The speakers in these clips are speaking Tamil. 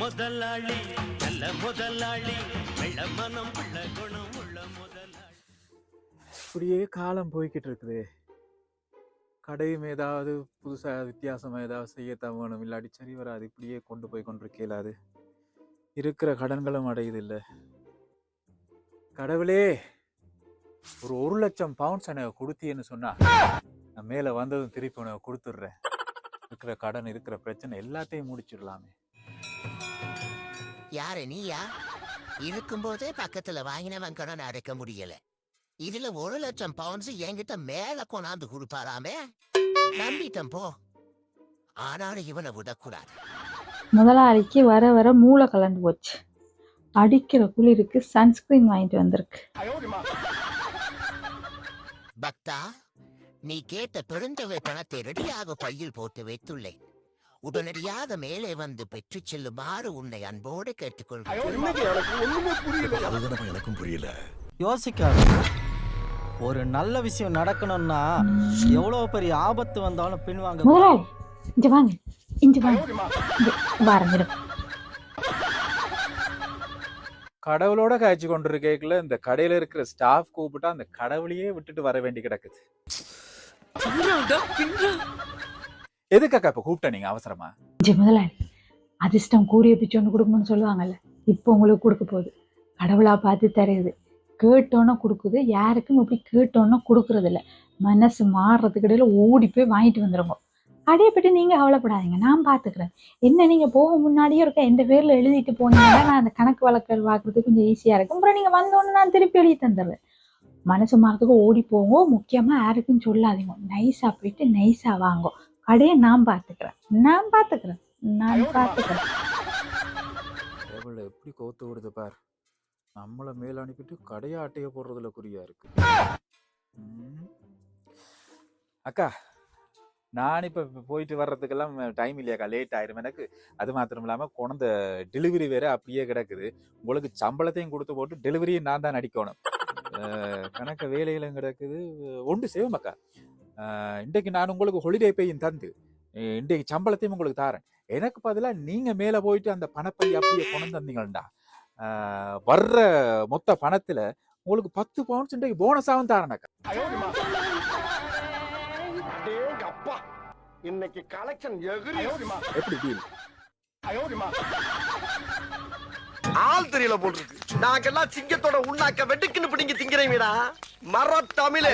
முதலாளி நல்ல முதலாளி வெள்ள மனம் உள்ள குணம் உள்ள முதலாளி. இப்படியே காலம் போய்கிட்டு இருக்குது. கடையும் ஏதாவது புதுசாக வித்தியாசமாக ஏதாவது செய்ய தவணும் இல்லாட்டி சரி வராது. இப்படியே கொண்டு போய் கொண்டு கேளாது இருக்கிற கடன்களும் அடையுது இல்லை கடவுளே ஒரு ஒரு லட்சம் பவுண்ட்ஸ் எனக்கு கொடுத்தீன்னு சொன்னா நான் மேலே வந்ததும் திருப்பி உனக்கு கொடுத்துட்றேன். இருக்கிற கடன் இருக்கிற பிரச்சனை எல்லாத்தையும் முடிச்சிடலாமே. யாரு நீயா? இருக்கும்போதே பக்கத்துல வாங்கினவன் கடன் அடைக்க முடியல. இதுல ஒரு லட்சம் பவுன்ஸ் என்கிட்ட மேல கொண்டாந்து கொடுப்பாராமே? நம்பிட்டேன் போ. ஆனாலும் இவனை விடக்கூடாது. முதலாளிக்கு வர வர மூளை கலந்து போச்சு. அடிக்கிற குளிருக்கு சன்ஸ்கிரீன் வாங்கிட்டு வந்திருக்கு. பக்தா நீ கேட்ட பெருந்தொகை பணத்தை ரெடியாக பையில் போட்டு வைத்துள்ளேன். உடனடியாக மேலே வந்து பெற்றுச் செல்லுமாறு உன்னை அன்போடு கேட்டுக்கொள்கிறேன். எனக்கும் புரியல. யோசிக்காது. ஒரு நல்ல விஷயம் நடக்கணும்னா எவ்வளவு பெரிய ஆபத்து வந்தாலும் பின்வாங்க. முதலாளி இங்க வாங்க. இங்க வாங்க. கடவுளோட காய்ச்சி கொண்டு இருக்கேக்குல இந்த கடையில இருக்கிற ஸ்டாஃப் கூப்பிட்டா அந்த கடவுளையே விட்டுட்டு வர வேண்டி கிடக்குது. எதுக்காக்கா இப்போ கூப்பிட்டேன் நீங்கள் அவசரமா? இங்க முதலாளி அதிர்ஷ்டம் கூறிய பிச்சு ஒன்று கொடுக்கணும்னு சொல்லுவாங்கல்ல இப்போ உங்களுக்கு கொடுக்க போகுது. கடவுளாக பார்த்து தரையுது கேட்டோன்னே கொடுக்குது யாருக்கும் இப்படி கேட்டோன்னே கொடுக்கறது மனசு மாறுறதுக்கு இடையில ஓடி போய் வாங்கிட்டு வந்துடுங்க கடையை பற்றி நீங்கள் கவலைப்படாதீங்க நான் பார்த்துக்கிறேன் என்ன நீங்கள் போக முன்னாடியே இருக்க எந்த பேரில் எழுதிட்டு போனீங்கன்னா நான் அந்த கணக்கு வழக்கல் பார்க்குறதுக்கு கொஞ்சம் ஈஸியாக இருக்கும். அப்புறம் நீங்கள் வந்தோடனே நான் திருப்பி எழுதி தந்துடுறேன். மனசு மாறதுக்கு ஓடி போங்க முக்கியமாக யாருக்கும் சொல்லாதீங்க. நைஸாக போயிட்டு நைஸாக வாங்கும் கடையை நான் பார்த்துக்கிறேன் நான் பார்த்துக்கிறேன் நான் பார்த்துக்கிறேன் எப்படி கோத்து விடுது பார். நம்மளை மேல அனுப்பிட்டு கடையை ஆட்டைய போடுறதுல குறியா இருக்கு. அக்கா நான் இப்ப போயிட்டு வர்றதுக்கெல்லாம் டைம் இல்லையாக்கா? லேட் ஆயிரும். எனக்கு அது மாத்திரம் இல்லாம குழந்த டெலிவரி வேற அப்படியே கிடக்குது. உங்களுக்கு சம்பளத்தையும் கொடுத்து போட்டு டெலிவரியும் நான் தான் அடிக்கணும். அஹ், கணக்க வேலைகளும் கிடக்குது. ஒன்று செய்வோம் அக்கா. இன்றைக்கு நான் உங்களுக்கு ஹொலிடே பேயும் தந்து இன்றைக்கு சம்பளத்தையும் உங்களுக்கு தாரேன். எனக்கு பதிலா நீங்க மேல போயிட்டு அந்த பணப்பை அப்படியே கொண்டு வந்தீங்கள்டா. ஆஹ் வர்ற மொத்த பணத்துல உங்களுக்கு பத்து பவுன்ஸ் இன்றைக்கு போனஸாவும் தாரணக்கா அப்பா இன்னைக்கு கலெக்ஷன் எப்படி டீல் ஆள் தெரியல போட்டுருக்கு. நாங்கெல்லாம் சிங்கத்தோட உண்ணாக்க வெட்டுக்குன்னு பிடிங்க திங்கிறீங்கடா மர தமிழே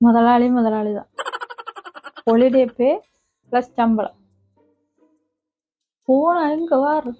முதலாளி முதலாளி தான் ஹொலிடே பே ப்ளஸ் சம்பளம் போனா எங்க வாரு